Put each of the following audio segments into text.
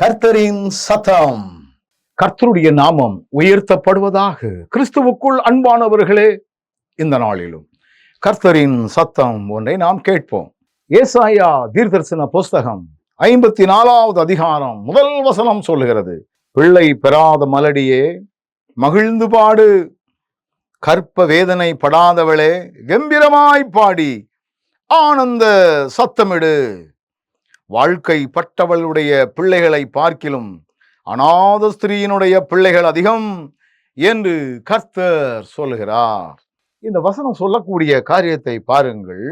கர்த்தரின் சத்தம். கர்த்தருடைய நாமம் உயர்த்தப்படுவதாக கிறிஸ்துவுக்குள் அன்பானவர்களே இந்த நாளிலும் கர்த்தரின் சத்தம் ஒன்றை நாம் கேட்போம். ஏசாயா தீர்தர்சன புஸ்தகம் ஐம்பத்தி நாலாவது அதிகாரம் முதல் வசனம் சொல்லுகிறது. பிள்ளை பெறாத மலடியே மகிழ்ந்து பாடு. கற்ப வேதனை படாதவளே கம்பீரமாய் பாடி. ஆனந்த சத்தமிடு. வாழ்க்கை பட்டவளுடைய பிள்ளைகளை பார்க்கிலும் அநாத ஸ்திரீயினுடைய பிள்ளைகள் அதிகம் என்று கர்த்தர் சொல்லுகிறார். இந்த வசனம் சொல்லக்கூடிய காரியத்தை பாருங்கள்.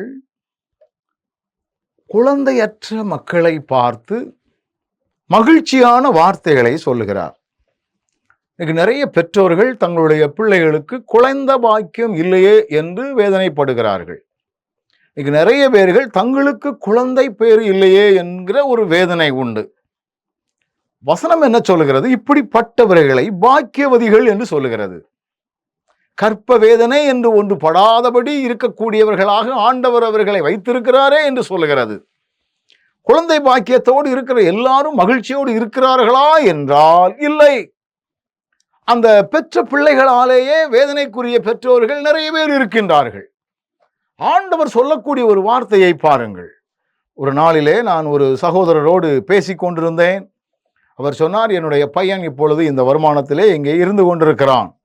குழந்தையற்ற மக்களை பார்த்து மகிழ்ச்சியான வார்த்தைகளை சொல்லுகிறார். இன்னைக்கு நிறைய பெற்றோர்கள் தங்களுடைய பிள்ளைகளுக்கு குழந்த பாக்கியம் இல்லையே என்று வேதனைப்படுகிறார்கள். இன்னைக்கு நிறைய பேர்கள் தங்களுக்கு குழந்தை பேர் இல்லையே என்கிற ஒரு வேதனை உண்டு. வசனம் என்ன சொல்லுகிறது? இப்படிப்பட்டவர்களை பாக்கியவதிகள் என்று சொல்லுகிறது. கற்ப வேதனை என்று ஒன்று படாதபடி இருக்கக்கூடியவர்களாக ஆண்டவர் அவர்களை வைத்திருக்கிறாரே என்று சொல்லுகிறது. குழந்தை பாக்கியத்தோடு இருக்கிற எல்லாரும் மகிழ்ச்சியோடு இருக்கிறார்களா என்றால் இல்லை. அந்த பெற்ற பிள்ளைகளாலேயே வேதனைக்குரிய பெற்றோர்கள் நிறைய பேர் இருக்கின்றார்கள். ஆண்டவர் சொல்லக்கூடிய ஒரு வார்த்தையை பாருங்கள். ஒரு நாளிலே நான் ஒரு சகோதரரோடு பேசி கொண்டிருந்தேன். அவர் சொன்னார் என்னுடைய பையன் இப்பொழுது இந்த வருமானத்திலே இங்கே இருந்து கொண்டிருக்கிறான்.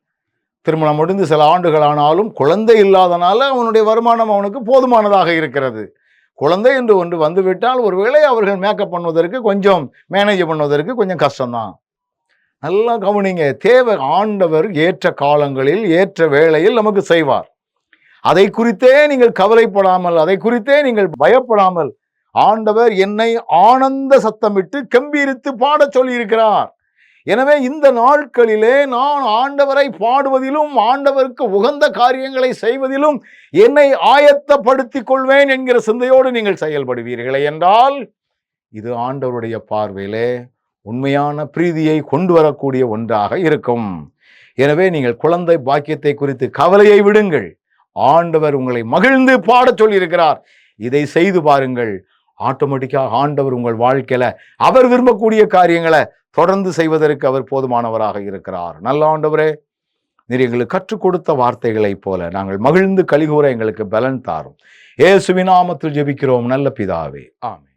திருமணம் முடிந்து சில ஆண்டுகள் ஆனாலும் குழந்தை இல்லாதனால அவனுடைய வருமானம் அவனுக்கு போதுமானதாக இருக்கிறது. குழந்தை என்று ஒன்று வந்துவிட்டால் ஒருவேளை அவர்கள் மேக்கப் பண்ணுவதற்கு கொஞ்சம் மேனேஜ் பண்ணுவதற்கு கொஞ்சம் கஷ்டம்தான். நல்லா கவனிங்க தேவை ஆண்டவர் ஏற்ற காலங்களில் ஏற்ற வேளையில் நமக்கு செய்வார். அதை குறித்தே நீங்கள் கவலைப்படாமல் அதை குறித்தே நீங்கள் பயப்படாமல் ஆண்டவர் என்னை ஆனந்த சத்தமிட்டு கம்பீரித்து பாடச் சொல்லியிருக்கிறார். எனவே இந்த நாட்களிலே நான் ஆண்டவரை பாடுவதிலும் ஆண்டவருக்கு உகந்த காரியங்களை செய்வதிலும் என்னை ஆயத்தப்படுத்திக் கொள்வேன் என்கிற சிந்தையோடு நீங்கள் செயல்படுவீர்களே என்றால் இது ஆண்டவருடைய பார்வையிலே உண்மையான பிரீதியை கொண்டு வரக்கூடிய ஒன்றாக இருக்கும். எனவே நீங்கள் குழந்தை பாக்கியத்தை குறித்து கவலையை விடுங்கள். ஆண்டவர் உங்களை மகிழ்ந்து பாடச் சொல்லியிருக்கிறார். இதை செய்து பாருங்கள். ஆட்டோமேட்டிக்காக ஆண்டவர் உங்கள் வாழ்க்கையில அவர் விரும்பக்கூடிய காரியங்களை தொடர்ந்து செய்வதற்கு அவர் போதுமானவராக இருக்கிறார். நல்ல ஆண்டவரே நீர் எங்களுக்கு கற்றுக் கொடுத்த வார்த்தைகளைப் போல நாங்கள் மகிழ்ந்து கலிகூற எங்களுக்கு பலன் தாரும். ஏசுவினாமத்தில் ஜெபிக்கிறோம். நல்ல பிதாவே. ஆமே